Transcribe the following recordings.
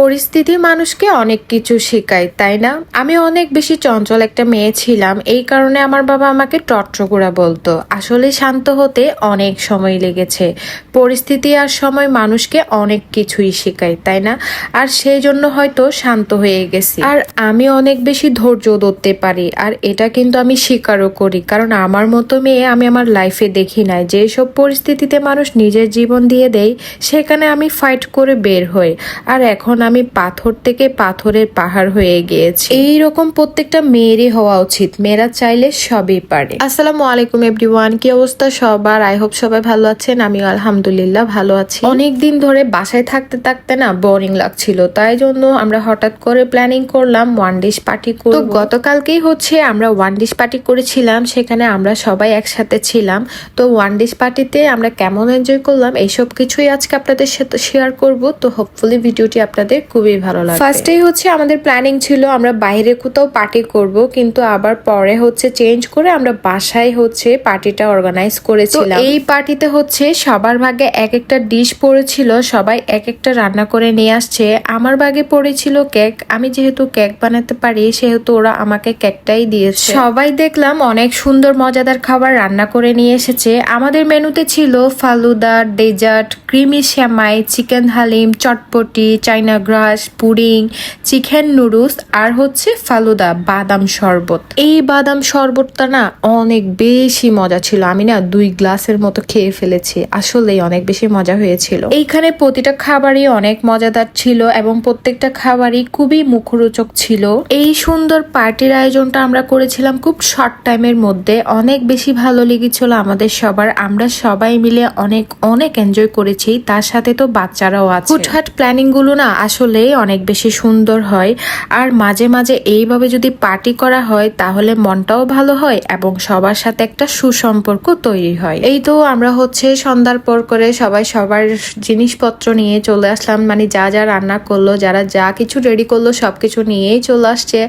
পরিস্থিতি মানুষকে অনেক কিছু শেখায়, তাই না? আমি অনেক বেশি চঞ্চল একটা মেয়ে ছিলাম, এই কারণে আমার বাবা আমাকে টট্টকুড়া বলতো। আসলে শান্ত হতে অনেক সময় লেগেছে। পরিস্থিতি আর সময় মানুষকে অনেক কিছুই শেখায়, তাই না? আর সেই জন্য হয়তো শান্ত হয়ে গেছি। আর আমি অনেক বেশি ধৈর্য ধরতে পারি, আর এটা কিন্তু আমি স্বীকারও করি। কারণ আমার মতো মেয়ে আমি আমার লাইফে দেখি নাই। যেসব পরিস্থিতিতে মানুষ নিজের জীবন দিয়ে দেয়, সেখানে আমি ফাইট করে বের হই। আর এখন আমি পাথর থেকে পাথরের পাহাড় হয়ে গিয়েছি। এই রকম প্রত্যেকটা মেয়েরই হওয়া উচিত। মেয়েরা চাইলে সবই পারে। আসসালামু আলাইকুম এভরিওয়ান কি অবস্থা সবার? আই হোপ সবাই ভালো আছেন। আমি আলহামদুলিল্লাহ ভালো আছি। অনেক দিন ধরে বাসায় থাকতে থাকতে না বোরিং লাগছিল। তাই জন্য আমরা হঠাৎ করে প্ল্যানিং করলাম ওয়ান ডিশ পার্টি করব। তো গতকালকেই হচ্ছে আমরা ওয়ান ডিশ পার্টি করেছিলাম। সেখানে আমরা সবাই একসাথে ছিলাম। তো ওয়ান ডিশ পার্টিতে আমরা কেমন এনজয় করলাম, এইসব কিছুই আজকে আপনাদের সাথে শেয়ার করব। তো হোপফুলি ভিডিওটি আপনাদের খুবই ভালো লাগবে। ফার্স্টেই হচ্ছে আমাদের প্ল্যানিং ছিল আমরা বাইরে কোথাও পার্টি করব কিন্তু আবার পরে হচ্ছে চেঞ্জ করে আমরা বাসায় হচ্ছে পার্টিটা অর্গানাইজ করেছিলাম। এই পার্টিতে হচ্ছে সবার ভাগে এক একটা ডিশ পড়েছিল সবাই এক একটা রান্না করে নিয়ে আসছে। আমার ভাগে পড়েছিল কেক আমি যেহেতু কেক বানাতে পারি সেহেতু ওরা আমাকে কেকটাই দিয়েছে। সবাই দেখলাম অনেক সুন্দর মজাদার খাবার রান্না করে নিয়ে এসেছে। আমাদের মেনুতে ছিল ফালুদা ডেজার্ট ক্রিমি শ্যামাই চিকেন হালিম চটপটি China grass pudding, chicken noodles, আর হচ্ছে ফালুদা বাদাম শরবত। এই বাদাম শরবতটা না অনেক বেশি মজা ছিল। আমি না দুই গ্লাসের মতো খেয়ে ফেলেছি। আসলেই অনেক বেশি মজা হয়েছিল। এইখানে প্রতিটা খাবারই অনেক মজাদার ছিল এবং প্রত্যেকটা খাবারই খুবই মুখরোচক ছিল। এই সুন্দর পার্টির আয়োজনটা আমরা করেছিলাম খুব শর্ট টাইমের মধ্যে। অনেক বেশি ভালো লেগেছিল আমাদের সবার। আমরা সবাই মিলে অনেক অনেক এনজয় করেছি। তার সাথে তো বাচ্চারাও আছে। হুটহাট প্ল্যানিংগুলো না আসলে অনেক বেশি সুন্দর হয়। আর মাঝে মাঝে এইভাবে যদি পার্টি করা হয়, তাহলে মনটাও ভালো হয় এবং সবার সাথে একটা সুসম্পর্ক তৈরি হয়। এই তো আমরা হচ্ছে সন্ধ্যার পর করে সবাই সবার জিনিসপত্র নিয়ে চলে আসলাম। মানে যা যা রান্না করল, যারা যা কিছু রেডি করল সব কিছু নিয়েই চলে আসছে।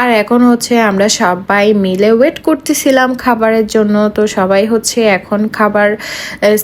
আর এখন হচ্ছে আমরা সবাই মিলে ওয়েট করতেছিলাম খাবারের জন্য। তো সবাই হচ্ছে এখন খাবার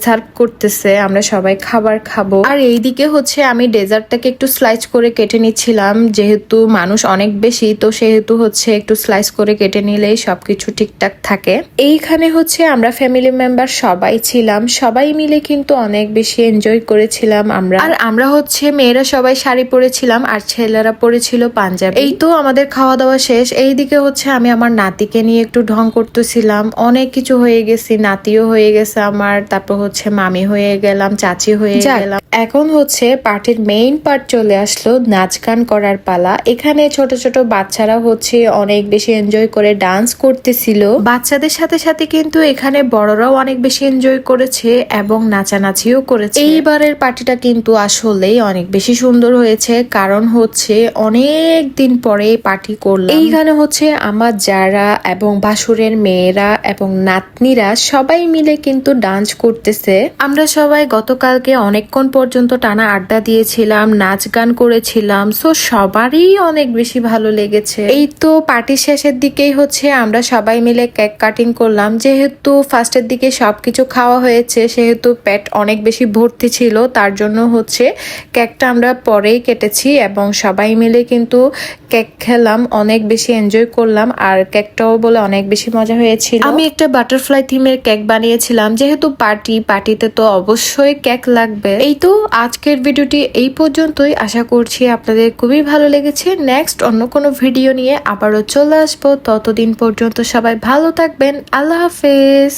সার্ভ করতেছে। আমরা সবাই খাবার খাব। আর এইদিকে হচ্ছে আমি ডেজার্টটাকে একটু স্লাইস করে কেটে নিচ্ছিলাম। যেহেতু মানুষ অনেক বেশি তো সেহেতু হচ্ছে একটু স্লাইস করে কেটে নিলেই সবকিছু ঠিকঠাক থাকে। এইখানে হচ্ছে আমরা ফ্যামিলি মেম্বার সবাই ছিলাম। সবাই মিলে কিন্তু অনেক বেশি এনজয় করেছিলাম আমরা। আর আমরা হচ্ছে মেয়েরা সবাই শাড়ি পরেছিলাম আর ছেলেরা পরেছিল পাঞ্জাবি। এই তো আমাদের খাওয়া দাওয়া শেষ। এইদিকে হচ্ছে আমি আমার নাতিকে নিয়ে একটু ঢং করতেছিলাম। অনেক কিছু হয়ে গেছি নাতিও হয়ে গেছে আমার তারপর হচ্ছে মামি হয়ে গেলাম চাচি হয়ে গেলাম। এখন হচ্ছে পার্টির মেইন পার্ট চলে আসলো নাচ গান করার পালা। এখানে ছোট ছোট বাচ্চারা হচ্ছে অনেক বেশি এনজয় করে ডান্স করতেছিল। বাচ্চাদের সাথে সাথে কিন্তু এখানে বড়রাও অনেক বেশি এনজয় করেছে এবং নাচানাচিও করেছে। এইবারের পার্টিটা কিন্তু আসলেই অনেক বেশি সুন্দর হয়েছে, কারণ হচ্ছে অনেক দিন পরে পার্টি করলাম। এইখানে হচ্ছে আমার যারা এবং বাসুরের মেয়েরা এবং নাতনিরা সবাই মিলে কিন্তু ডান্স করতেছে। আমরা সবাই গতকালকে অনেকক্ষণ পর্যন্ত টানা আড্ডা দিয়েছিলাম, নাচ গান করেছিলাম। সো সবারই অনেক বেশি ভালো লেগেছে। এই তো পার্টির শেষের দিকেই হচ্ছে আমরা সবাই মিলে কেক কাটিং করলাম। যেহেতু ফার্স্টের দিকে সবকিছু খাওয়া হয়েছে সেহেতু পেট অনেক বেশি ভর্তি ছিল তার জন্য হচ্ছে কেকটা আমরা পরেই কেটেছি এবং সবাই মিলে কিন্তু কেক খেলাম অনেক বেশি এনজয় করলাম আর কেকটাও বলে অনেক বেশি মজা হয়েছিল। আমি একটা বাটারফ্লাই থিমের কেক বানিয়েছিলাম। যেহেতু পার্টি পার্টিতে তো অবশ্যই কেক লাগবে। এই তো আজকের ভিডিওটি এই পর্যন্তই। আশা করছি আপনাদের খুবই ভালো লেগেছে। নেক্সট অন্য কোনো ভিডিও নিয়ে আবারও চলে আসব। ততদিন পর্যন্ত সবাই ভালো থাকবেন। আল্লাহ হাফেজ।